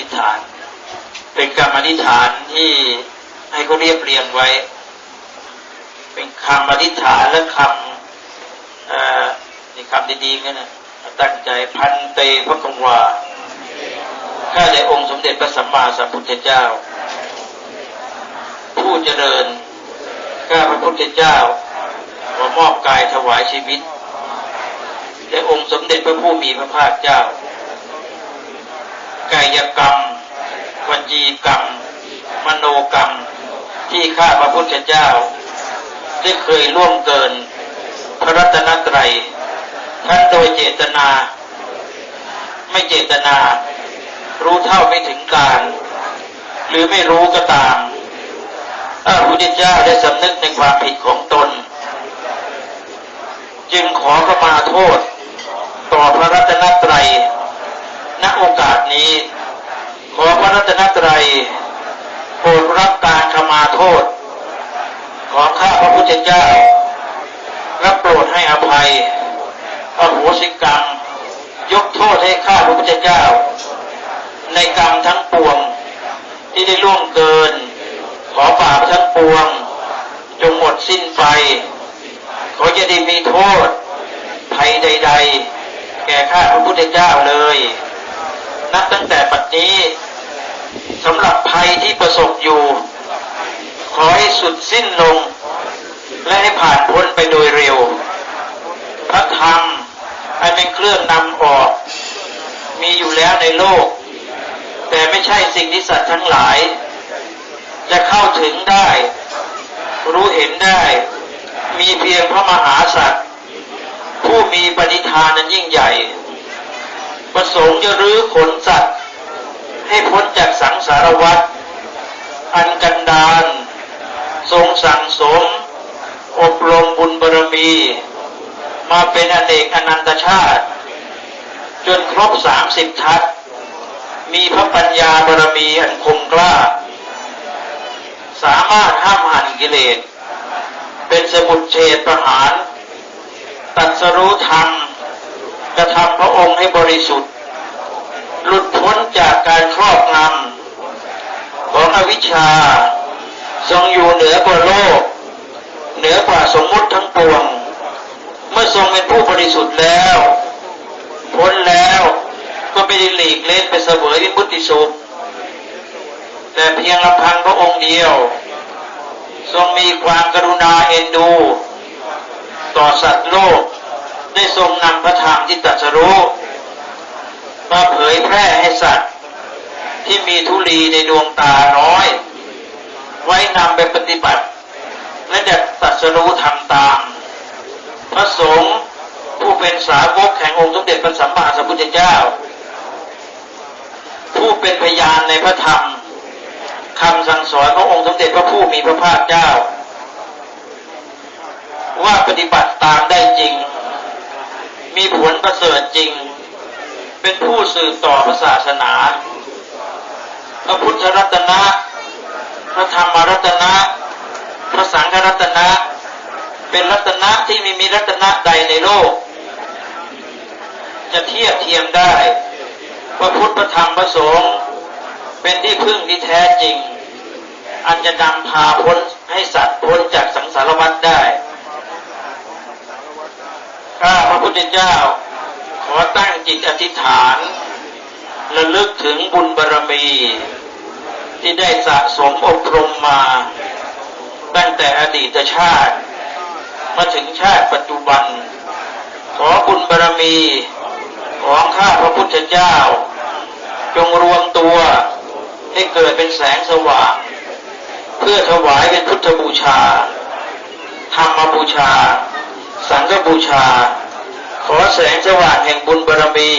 ธิษฐาน เป็นคำอธิษฐานที่ให้เขาเรียบเรียงไว้ เป็นคำอธิษฐานและคำนี่คำดีๆกันนะตั้งใจพันเตพระกวาข้าแต่องค์สมเด็จพระสัมมาสัมพุทธเจ้า ผู้เจริญข้าพระพุทธเจ้าขอมอบกายถวายชีวิตแด่องค์สมเด็จพระผู้มีพระภาคเจ้าายกรรม วจีกรรม มโนกรรม ที่ข้าพระพุทธเจ้า ได้เคยล่วงเกิน พระรัตนตรัยทั้งโดยเจตนา ไม่เจตนา รู้เท่าไม่ถึงการ หรือไม่รู้ก็ตามถ้าพระพุทธเจ้าได้สำนึกในความผิดของตน จึงขอขมาโทษ ต่อพระรัตนตรัย ณโอกาสนี้ ขอพระรัตนตรัยโปรดรับการขมาโทษ ของข้าพระพุทธเจ้า และโปรดให้อภัยอโหสิกรรม ยกโทษให้ข้าพระพุทธเจ้า ในกรรมทั้งปวงที่ได้ล่วงเกิน ขอบาปทั้งปวง จงหมดสิ้นไป ขอจะได้มีโทษภัยใด ๆ แก่ข้าพระพุทธเจ้าเลย นับตั้งแต่ปัจนี้สำหรับภัยที่ประสบอยู่ ขอให้สุดสิ้นลง และให้ผ่านพ้นไปโดยเร็ว พระธรรมอันเป็นเครื่องนำออก มีอยู่แล้วในโลก แต่ไม่ใช่สิ่งที่สัตว์ทั้งหลาย จะเข้าถึงได้ รู้เห็นได้ มีเพียงพระมหาสัตว์ผู้มีปณิธานนั้นยิ่งใหญ่ สงค์จะรื้อขนสัตว์ ให้พ้นจากสังสารวัฏอันกันดานทรงสั่งสม อบรมบุญบารมี มาเป็นอเนกอนันตชาติ จนครบสามสิบทัศน์มีพระปัญญาบารมีอันคมกล้า สามารถห้ามหันกิเลส เป็นสมุดเฉดประหาร ตัดสรู้ธรรมกระทำพระองค์ให้บริสุทธิ์ หลุดพ้นจากการครอบงำของอวิชชา ทรงอยู่เหนือกว่าโลก เหนือกว่าสมมุติทั้งปวง เมื่อทรงเป็นผู้บริสุทธิ์แล้ว พ้นแล้วก็ไม่ได้หลีกเล่นไปเสวยวิมุติสุข แต่เพียงลำพังพระองค์เดียว ทรงมีความกรุณาเอ็นดู ต่อสัตว์โลก ได้ทรงนำพระธรรมที่ตรัสรู้ มาเผยแพร่ให้สัตว์ ที่มีทุลีในดวงตาน้อย ไว้นำไปปฏิบัติ และจะตรัสรู้ทำตาม พระสงฆ์ผู้เป็นสาวกแห่งองค์สมเด็จพระสัมมาสัมพุทธเจ้า ผู้เป็นพยานในพระธรรมคำสั่งสอนขององค์สมเด็จพระผู้มีพระภาคเจ้า ว่าปฏิบัติตามได้จริง มีผลประเสริฐจริง เป็นผู้สืบต่อพระศาสนา พระพุทธรัตนะ พระธรรมรัตนะ พระสังฆรัตนะ เป็นรัตนะที่ไม่มีรัตนะใดในโลก จะเทียบเทียมได้ว่าพุทธพระธรรมพระสงฆ์เป็นที่พึ่งที่แท้จริง อันจะนำพาพ้นให้สัตว์พ้นจากสังสารวัฏได้ ข้าพระพุทธเจ้า อตั้งจิตอธิษฐานระลึกถึงบุญบารมี ที่ได้สะสมอบรมมา ตั้งแต่อดีตชาติ มาถึงชาติปัจจุบัน ขอบุญบารมี ของข้าพระพุทธเจ้า จงรวมตัวให้เกิดเป็นแสงสว่าง เพื่อถวายเป็นพุทธบูชา ธรรมบูชา สังฆบูชา อแสงสว่างแห่งบุญบารมี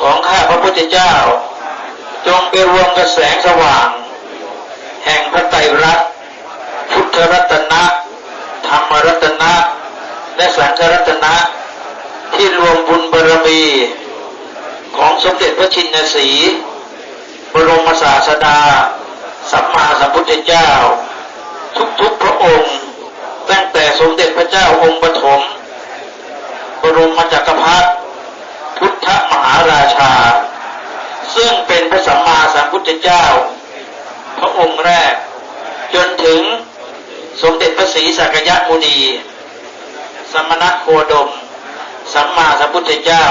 ของข้าพระพุทธเจ้า จงไปรวมกับแสงสว่าง แห่งพระไตรรัตน์พุทธรัตนะ ธรรมรัตนะ และสังฆรัตนะ ที่รวมบุญบารมี ของสมเด็จพระชินสี บรมศาสดา สัมมาสัมพุทธเจ้า ทุกๆพระองค์ ตั้งแต่สมเด็จพระเจ้าองค์ปฐม บรมจักรพรรดิพุทธมหาราชา ซึ่งเป็นพระสัมมาสัมพุทธเจ้า พระองค์แรก จนถึงสมเด็จพระศรีสักยมุนี สมณโคดม สัมมาสัมพุทธเจ้า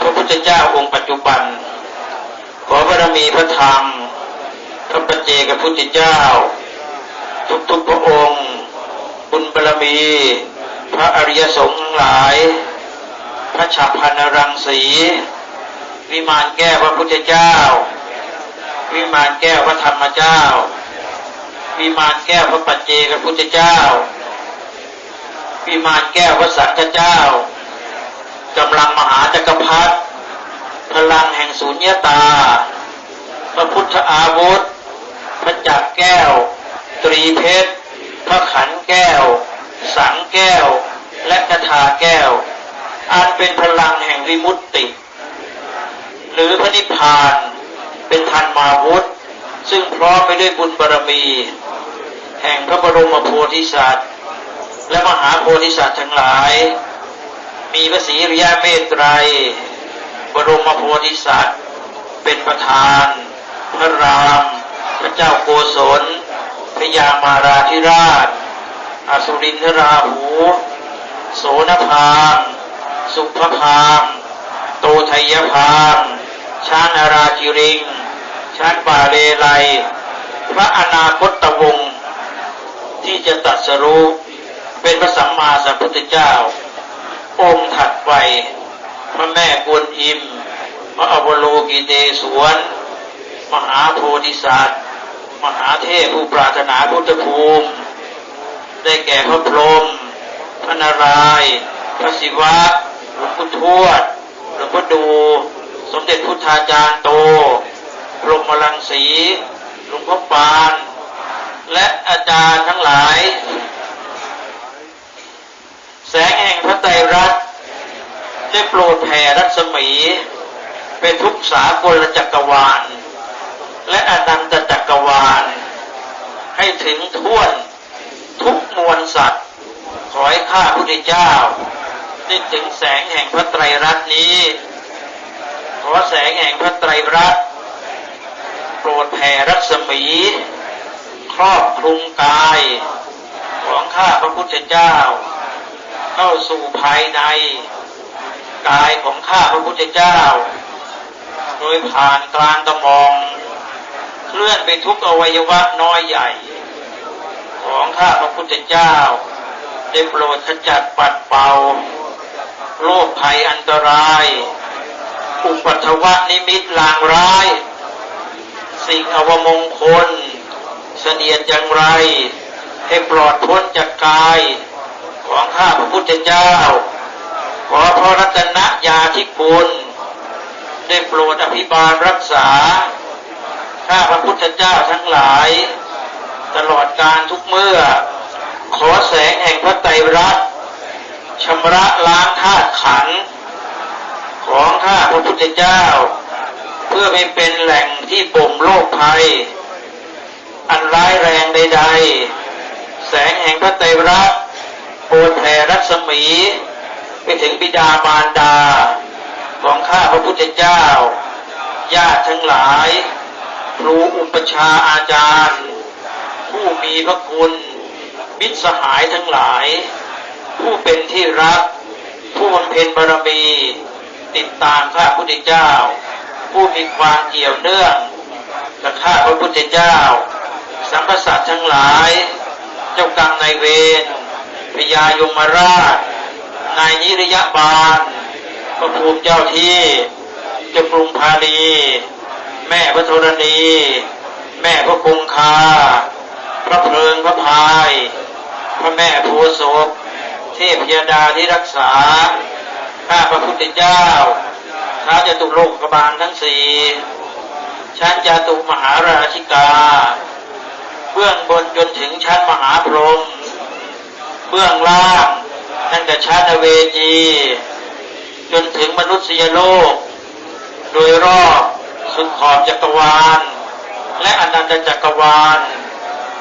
พระพุทธเจ้าองค์ปัจจุบัน ขอบารมีพระธรรม พระปัจเจกพุทธเจ้า ทุกๆพระองค์บุญบารมี พระอริยสงฆ์ทั้งหลาย พระฉับพันรังสี วิมานแก้วพระพุทธเจ้า วิมานแก้วพระธรรมเจ้า วิมานแก้วพระปัจเจกพุทธเจ้า วิมานแก้วพระสังฆเจ้ากำลังมหาจักรพรรดิพลังแห่งสุญญตา พระพุทธอาวุธ พระจักรแก้ว ตรีเพชร พระขันแก้ว สังแก้ว และกถาแก้ว อันเป็นพลังแห่งวิมุตติ หรือพระนิพพานเป็นทันมาวุธ ซึ่งพร้อมไปด้วยบุญบารมี แห่งพระบรมโพธิสัตว์ และมหาโพธิสัตว์ทั้งหลาย มีพระศรีริยเมตไตรบรมโพธิสัตว์ เป็นประธาน พระราม พระเจ้าโกศลพระยามาราธิราช อสุรินทราหู โสนพามสุภพามโตไทยพามชานาราจิริงชานป่าเลไลพระอนาคตวงศ์ที่จะตัดสรู้เป็นพระสัมมาสัมพุทธเจ้า องค์ถัดไป พระแม่กวนอิมพระอวโลกิเตศวน มหาโพธิสัตว์ มหาเทพผู้ปรารถนาพุทธภูมิ ได้แก่พระพรหมพระนารายณ์พระศิวะหลวงพุททวดหลวงพ่อดู สมเด็จพุทธาจารย์โตพรหมลังสีหลวงพ่อปาน และอาจารย์ทั้งหลาย แสงแห่งพระไตรรัตน์ได้โปรดแผ่รัศมี เป็นทุกสากลจักรวาล และอนันตจักรวาล ให้ถึงท่วน ทุกมวลสัตว์ ขอให้ข้าพระพุทธเจ้าได้ถึงแสงแห่งพระไตรรัตน์นี้ ขอแสงแห่งพระไตรรัตน์โปรดแผ่รัศมี ครอบคลุมกาย ของข้าพระพุทธเจ้า เข้าสู่ภายใน กายของข้าพระพุทธเจ้า โดยผ่านกลางกระหมองเคลื่อนไปทุกอวัยวะน้อยใหญ่ ของข้าพระพุทธเจ้าได้โปรดขจัดปัดเป่าโรคภัยอันตราย อุปัทวะนิมิตลางร้าย สิ่งอวมงคล เสนียดอย่างไร ให้ปลอดพ้นจากกาย ของข้าพระพุทธเจ้า ขอพระรัตนญาธิคุณได้โปรดอภิบาลรักษา ข้าพระพุทธเจ้าทั้งหลาย ตลอดการทุกเมื่อ ขอแสงแห่งพระไตรรัตน์ชำระล้างธาตุขันธ์ของข้าพระพุทธเจ้า เพื่อไม่เป็นแหล่งที่บ่มโรคภัย อันร้ายแรงใดๆ แสงแห่งพระไตรรัตน์โปรดแผ่รัศมี ไปถึงบิดามารดา ของข้าพระพุทธเจ้าญาติทั้งหลายครูอุปชาอาจารย์ ผู้มีพระคุณมิตรสหายทั้งหลาย ผู้เป็นที่รัก ผู้บำเพ็ญบารมี ติดตามข้าพระพุทธเจ้า ผู้มีความเกี่ยวเนื่องกับข้าพระพุทธเจ้า สัมพสัตว์ทั้งหลาย เจ้ากรรมนายเวรพญายมราช นายนิรยบาลพระภูมิเจ้าที่เจ้ากรุงพาลีแม่พระธรณี แม่พระคงคา พระเพลิงพระพาย พระแม่โพธิ์ศพเทพยดาที่รักษา ข้าพระพุทธเจ้าท้าจตุโลกบาลทั้งสี่ชั้นจตุมหาราชิกา เบื้องบนจนถึงชั้นมหาพรหมเบื้องล่างตั้งแต่ชั้นอเวจี จนถึงมนุษยโลก โดยรอบสุดขอบจักรวาล และอนันตจักรวาล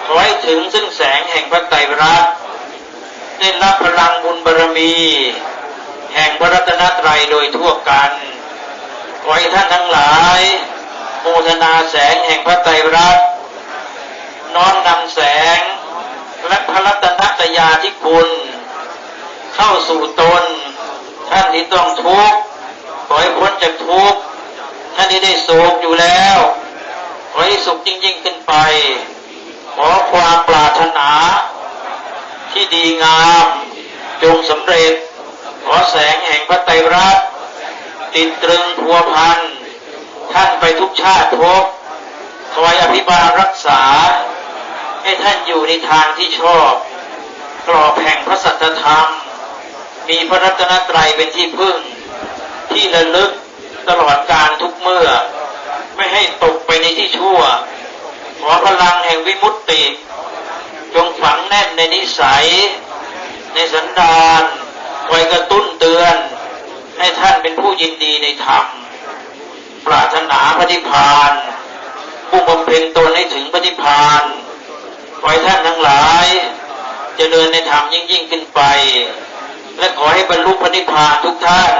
ขอให้ถึงซึ่งแสงแห่งพระไตรรัตน์ได้รับพลังบุญบารมี แห่งพระรัตนตรัยโดยทั่วกันขอให้ท่านทั้งหลายโมทนาแสงแห่งพระไตรรัตน์น้อมนำแสง และพระรัตนตรยาธิคุณ เข้าสู่ตน ท่านที่ต้องทุกข์ขอให้พ้นจากทุกข์ท่านที่ได้สุขอยู่แล้วขอให้สุขยิ่งๆขึ้นไป ขอความปรารถนา ที่ดีงาม จงสำเร็จ ขอแสงแห่งพระไตรรัตน์ติดตรึงพัวพัน ท่านไปทุกชาติภพคอยอภิบาลรักษา ให้ท่านอยู่ในทางที่ชอบ กรอบแห่งพระสัจธรรม มีพระรัตนตรัยเป็นที่พึ่ง ที่ระลึกตลอดการทุกเมื่อ ไม่ให้ตกไปในที่ชั่ว ขอพลังแห่งวิมุตติ จงฝังแน่นในนิสัย ในสันดานคอยกระตุ้นเตือน ให้ท่านเป็นผู้ยินดีในธรรม ปรารถนาพระนิพพาน ผู้บำเพ็ญตนให้ถึงพระนิพพานขอให้ท่านทั้งหลายจเจริญในธรรมยิ่งยิ่งขึ้นไป และขอให้บรรลุพระนิพพานทุกท่าน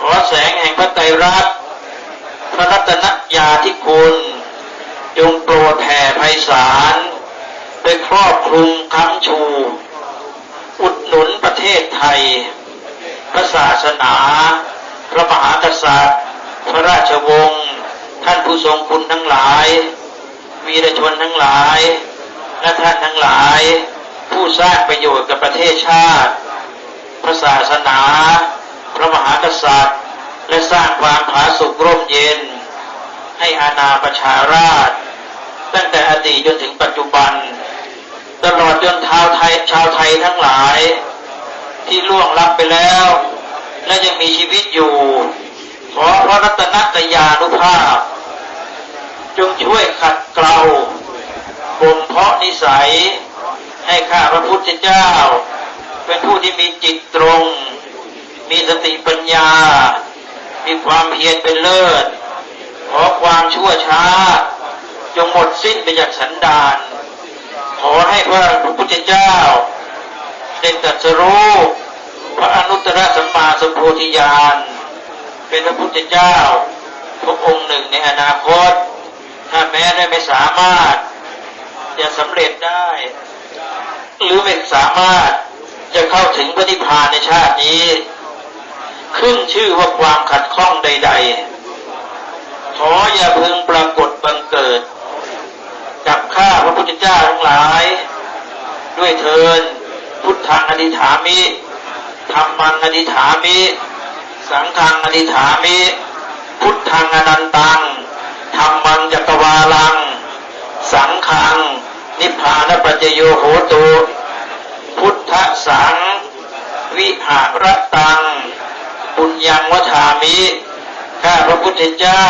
ขอแสงแห่งพระไตรรัตน์พระรัตนญาธิคุณ จงโปรดแผ่ไพศาลไปครอบคลุมค้ำชู อุดหนุนประเทศไทย พระศาสนา พระมหากษัตริย์ พระราชวงศ์ท่านผู้ทรงคุณทั้งหลาย วีรชนทั้งหลาย และท่านทั้งหลาย ผู้สร้างประโยชน์กับประเทศชาติ พระศาสนา พระมหากษัตริย์ และสร้างความผาสุกร่มเย็น ให้อาณาประชาราช ตั้งแต่อดีตจนถึงปัจจุบัน ตลอดจนชาวไทยชาวไทยทั้งหลาย ที่ล่วงลับไปแล้ว และยังมีชีวิตอยู่ ขอพระรัตนตยานุภาพ จงช่วยขัดเกลาบ่มเพาะนิสัย ให้ข้าพระพุทธเจ้า เป็นผู้ที่มีจิตตรง มีสติปัญญา มีความเพียรเป็นเลิศ ขอความชั่วช้า จงหมดสิ้นไปจากสันดาน ขอให้พระพุทธเจ้าได้ตรัสรู้พระอนุตตรสัมมาสัมโพธิญาณเป็นพระพุทธเจ้าพระองค์หนึ่งในอนาคต ถ้าแม้ได้ไม่สามารถจะสำเร็จได้ หรือไม่สามารถจะเข้าถึงพระนิพพานในชาตินี้ ขึ้นชื่อว่าความขัดข้องใด ๆ ขออย่าพึงปรากฏบังเกิด กับข้าพระพุทธเจ้าทั้งหลาย ด้วยเทินพุทธังอธิฐามิธรรมังอธิฐามิ สังฆังอธิฐามิ พุทธังอนันตังธรรมังจักรวาลัง สังฆัง นิพพานปัจจโยโหตุพุทธสัง วิหารตัง ปุญญังวทามิ ข้าพระพุทธเจ้า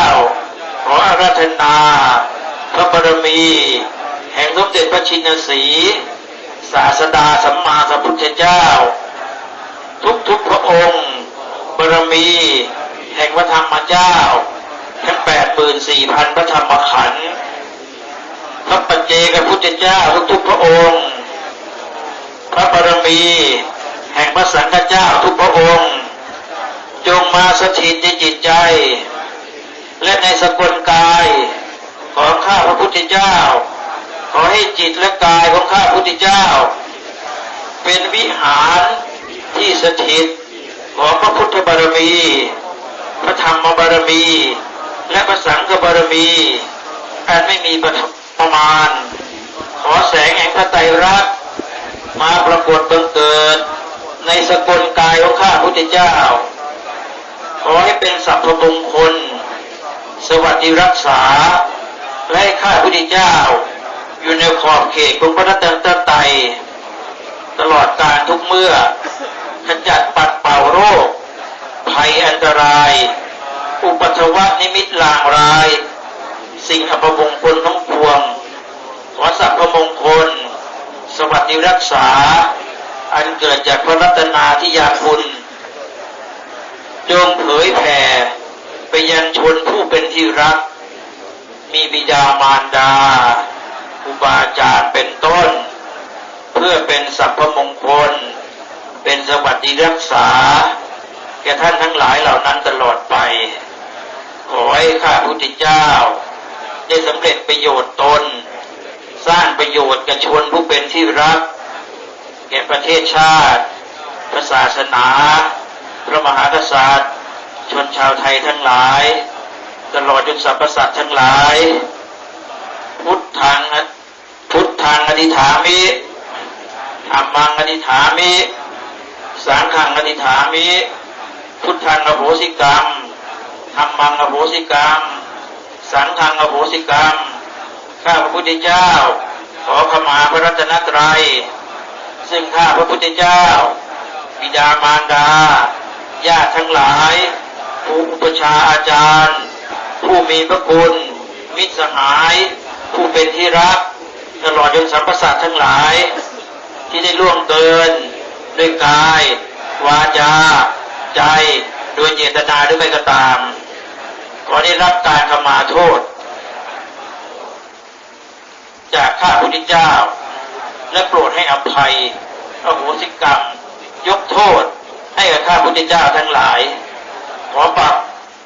ขออาราธนา พระบารมี แห่งสมเด็จพระชินสีศาสดาสัมมาสัมพุทธเจ้า ทุกๆพระองค์บารมี แห่งพระธรรมเจ้าทั้งแปดหมื่นสี่พันพระธรรมขันธ์พระปัจเจกพุทธเจ้าทุกๆพระองค์ พระบารมี แห่งพระสังฆเจ้าทุกพระองค์ จงมาสถิตในจิตใจ และในสกุลกายของข้าพระพุทธเจ้า ขอให้จิตและกายของข้าพระพุทธเจ้า เป็นวิหารที่สถิตของพระพุทธบารมี พระธรรมบารมี และพระสังฆบารมีอันไม่มีประมาณ ขอแสงแห่งพระไตรรัตน์มาปรากฏบังเกิด ในสกุลกายของข้าพุทธเจ้า ขอให้เป็นสัพพมงคล สวัสดิรักษา และให้ข้าพุทธเจ้า อยู่ในขอบเขตของพระรัตนตรัยตลอดการทุกเมื่อขจัดปัดเป่าโรค ภัยอันตราย อุปัทวะนิมิตลางราย สิ่งอัปมงคลทั้งปวง ขอสัพพมงคล สวัสดิรักษา อันเกิดจากพระรัตนาที่ยาคุณ จงเผยแผ่ไปยังชนผู้เป็นที่รัก มีบิดามารดาครูบาอาจารย์เป็นต้น เพื่อเป็นสัพพมงคล เป็นสวัสดิรักษา แก่ท่านทั้งหลายเหล่านั้นตลอดไป ขอให้ข้าพุทธเจ้า ได้สำเร็จประโยชน์ตน สร้างประโยชน์กับชนผู้เป็นที่รัก แก่ประเทศชาติ ศาสนา พระมหากษัตริย์ ชนชาวไทยทั้งหลาย ตลอดจนสรรพสัตว์ทั้งหลาย พุทธังพุทธังอธิษฐามิธรรมังอธิษฐามิ สังฆังอธิษฐามิ พุทธังอโหสิกรรมธรรมังอโหสิกรรม สังฆังอโหสิกรรม ข้าพระพุทธเจ้า ขอขมาพระรัตนตรัย ซึ่งข้าพระพุทธเจ้าบิดามารดา ญาติทั้งหลายผู้อุปชาอาจารย์ ผู้มีพระคุณ มิตรสหาย ผู้เป็นที่รัก ตลอดจนสรรพสัตว์ทั้งหลาย ที่ได้ล่วงเกินด้วยกาย วาจา ใจโดยเจตนาหรือไม่ก็ตาม ขอได้รับการขมาโทษ จากข้าพุทธเจ้า และโปรดให้อภัยอโหสิกรรม ยกโทษ ให้กับข้าพุทธเจ้าทั้งหลาย ขอปราบ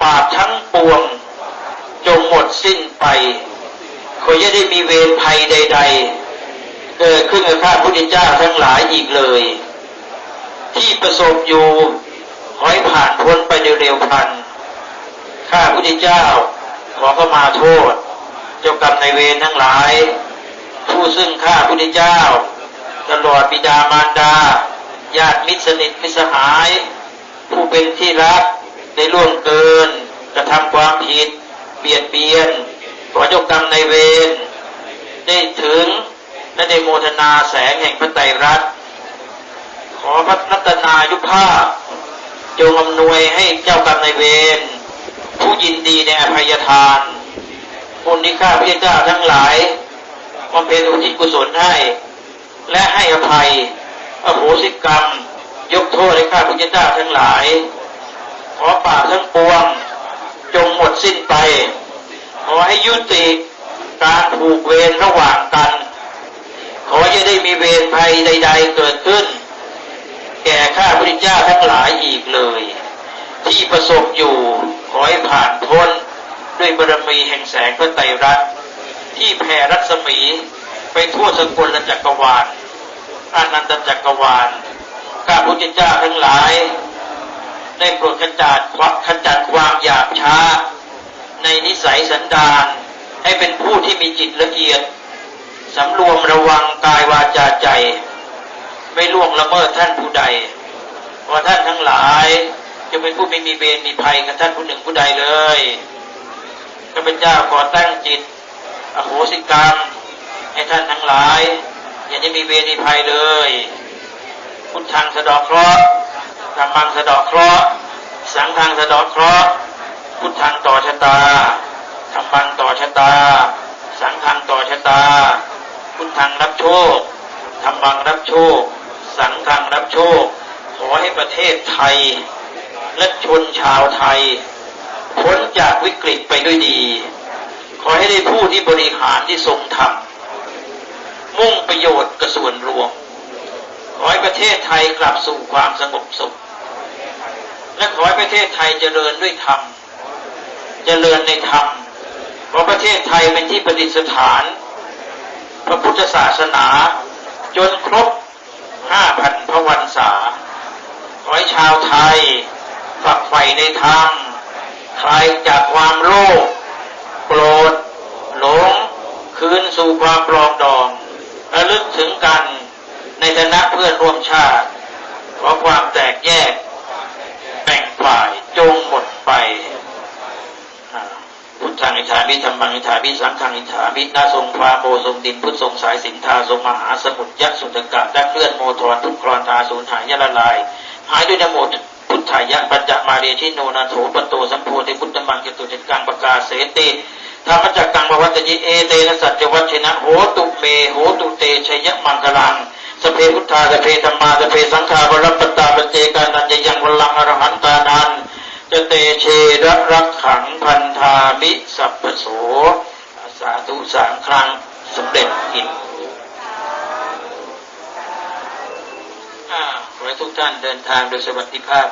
บาปทั้งปวง จงหมดสิ้นไปขออย่าได้มีเวรภัยใด ๆ เกิดขึ้นกับข้าพุทธเจ้าทั้งหลายอีกเลย ที่ประสบอยู่ขอให้ผ่านพ้นไปเร็วๆพันข้าพุทธเจ้าขอเข้ามาโทษเจ้ากรรมในเวรทั้งหลาย ผู้ซึ่งข้าพุทธเจ้าตลอดบิดามารดา ญาติมิตรสนิทมิสหาย ผู้เป็นที่รักได้ล่วงเกินกระทำความผิด เบียดเบียนขอเจ้ากรรมในเวรได้ถึงและได้โมทนาแสงแห่งพระไตรรัตน์ขอพระรัตนายุภาพจงอำนวยให้เจ้ากรรมนเวรผู้ยินดีในอภัยทานคนที่ข้าพเจ้าทั้งหลายบำเพ็ญอุทิศกุศลให้ และให้อภัย อโหสิกรรม ยกโทษให้ข้าพระเจ้าทั้งหลาย ขอบาทั้งปวง จงหมดสิ้นไป ขอให้ยุติการผูกเวรระหว่างกัน ขออย่าได้มีเวรภัยใด ๆ เกิดขึ้น แก่ข้าพระเจ้าทั้งหลายอีกเลย ที่ประสบอยู่ ขอให้ผ่านพ้นด้วยบารมีแห่งแสงพระไตรรัตน์ที่แผ่รัศมีไปทั่วสกลจักรวาล อานันตจักรวาลข้าพระเจ้าทั้งหลาย ได้โปรดขจัดความขจัดความหยาบช้า ในนิสัยสันดานให้เป็นผู้ที่มีจิตละเอียดสำรวมระวังกายวาจาใจ ไม่ล่วงละเมิดท่านผู้ใดเพราะท่านทั้งหลายจะเป็นผู้ไม่มีเวรมีภัยกับท่านผู้หนึ่งผู้ใดเลยข้าพเจ้าขอตั้งจิต อโหสิกรรม ให้ท่านทั้งหลาย อย่าได้มีเวรมีภัยเลย พุทธังสะดอกเคราะห์ธรรมังสะดอกเคราะห์สังฆังสะดอกเคราะห์พุทธังต่อชะตาธรรมังต่อชะตา สังฆังต่อชะตา พุทธังรับโชคธรรมังรับโชค สังฆังรับโชค ขอให้ประเทศไทย และชนชาวไทยพ้นจากวิกฤตไปด้วยดี ขอให้ได้ผู้ที่บริหารที่ทรงธรรม มุ่งประโยชน์กับส่วนรวมขอให้ประเทศไทยกลับสู่ความสงบสุข และขอให้ประเทศไทยเจริญด้วยธรรม เจริญในธรรมขอประเทศไทยเป็นที่ประดิษฐาน พระพุทธศาสนา จนครบห้าพันพระวันษาขอให้ชาวไทยฝักใฝ่ในธรรมคลายจากความโลภโกรธหลง คืนสู่ความปลองดอง ระลึกถึงกันในฐานะเพื่อนร่วมชาติขอความแตกแยกแบ่งฝ่ายจงหมดไปพุทธังอิทามิธรรมังอิทามิสังฆังอิทามินาทรงฟ้าโมทรงดินพุทธทรงสายสินทาทรงมหาสมุทรยักษ์สุตกะและเคลื่อนโมทรทุกครอนทาสูญหายยะละลาย หายด้วยนโมพุทธายะปัญจมาเรชิโนนาโถปโตสัมโพธิพุทธมังจตุจักกังปกาเสติ ธรรมจักกังปวัตยิเอเตนะสัจวัชนะโหตุเมโหตุเตชยมังคลังสเพพุทธาสเพธรรมาสเพสังฆาบรปตตาปเจกานันจยังวลังอรหันตานันจะเตเชระรักขังพันธามิสัพพโสสาธุสามครั้งสำเร็จกิจอ่าขอให้ทุกท่านเดินทางโดยสวัสดิภาพ